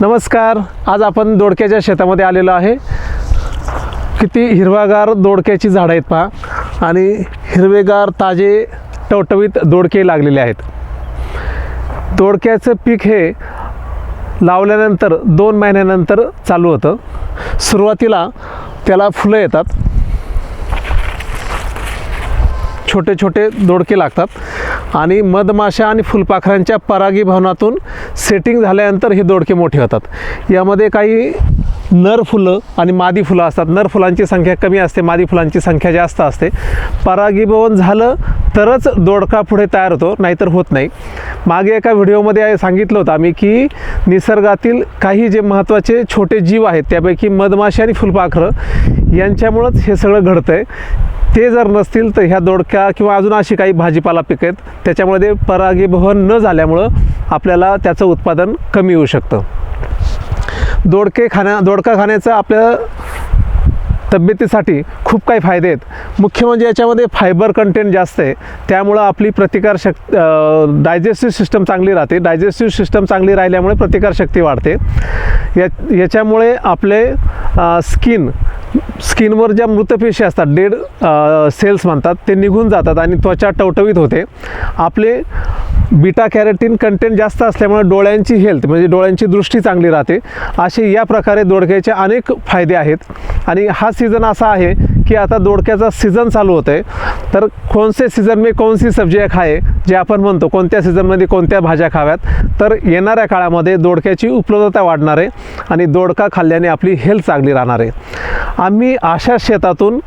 नमस्कार. आज आपण दोडक्याच्या शेतामध्ये आलेलो आहे. किती हिरवागार दोडक्याची झाडं आहेत पहा. आणि हिरवेगार ताजे टवटवीत दोडके लागलेले आहेत. दोडक्याचं पीक हे लावल्यानंतर दोन महिन्यानंतर चालू होतं. सुरुवातीला त्याला फुलं येतात. छोटे छोटे दोडके लागतात. आणि मधमाशा आणि फुलपाखरांच्या परागीभवनातून सेटिंग झाल्यानंतर हे दोडके मोठे होतात. यामध्ये काही नर फुलं आणि मादी फुलं असतात. नर फुलांची संख्या कमी असते मादी फुलांची संख्या जास्त असते. परागीभवन झालं तरच दोडका पुढे तयार होतो नाहीतर होत नाही. मागे एका व्हिडिओमध्ये सांगितलं होतं आम्ही की निसर्गातील काही जे महत्त्वाचे छोटे जीव आहेत त्यापैकी मधमाशी आणि फुलपाखरं यांच्यामुळंच हे सगळं घडतं आहे ते जर नसतील तर ह्या दोडक्या किंवा अजून अशी काही भाजीपाला पिकं आहेत त्याच्यामध्ये परागीभवन न झाल्यामुळं आपल्याला त्याचं उत्पादन कमी होऊ शकतं. दोडके खाण्या दोडका खाण्याचं आपल्या तब्येतीसाठी खूप काही फायदे आहेत. मुख्य म्हणजे याच्यामध्ये फायबर कंटेंट जास्त आहे. त्यामुळं आपली प्रतिकारशक्ती डायजेस्टिव्ह सिस्टम चांगली राहते. डायजेस्टिव्ह सिस्टम चांगली राहिल्यामुळे प्रतिकारशक्ती वाढते. या याच्यामुळे आपले स्किन स्किनवर ज्या मृतपेशी असतात डेड सेल्स म्हणतात ते निघून जातात आणि त्वचा टवटवीत होते. आपले बीटा कॅरेटीन कंटेंट जास्त असल्यामुळे डोळ्यांची हेल्थ म्हणजे डोळ्यांची दृष्टी चांगली राहते. असे या प्रकारे दोडक्याचे अनेक फायदे आहेत. आणि हा सीझन असा आहे की आता दोडक्याचा सीझन चालू होतं आहे तर कोणसे सीझन मी कोणसी सब्जिया खाये जे आपण म्हणतो कोणत्या सीझनमध्ये कोणत्या भाज्या खाव्यात तर येणाऱ्या काळामध्ये दोडक्याची उपलब्धता वाढणार आहे आणि दोडका खाल्ल्याने आपली हेल्थ चांगली राहणार आहे. आम्ही अशा शेतातून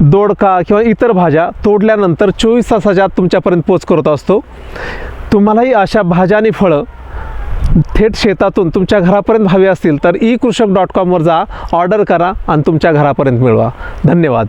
दोडका किंवा इतर भाज्या तोडल्यानंतर चोवीस तासाच्या आत तुमच्यापर्यंत पोच करत असतो. तुम्हालाही अशा भाज्या आणि फळं थेट शेतातून तुमच्या घरापर्यंत हवे असतील तर ई कृषक डॉट कॉमवर जा ऑर्डर करा आणि तुमच्या घरापर्यंत मिळवा. धन्यवाद.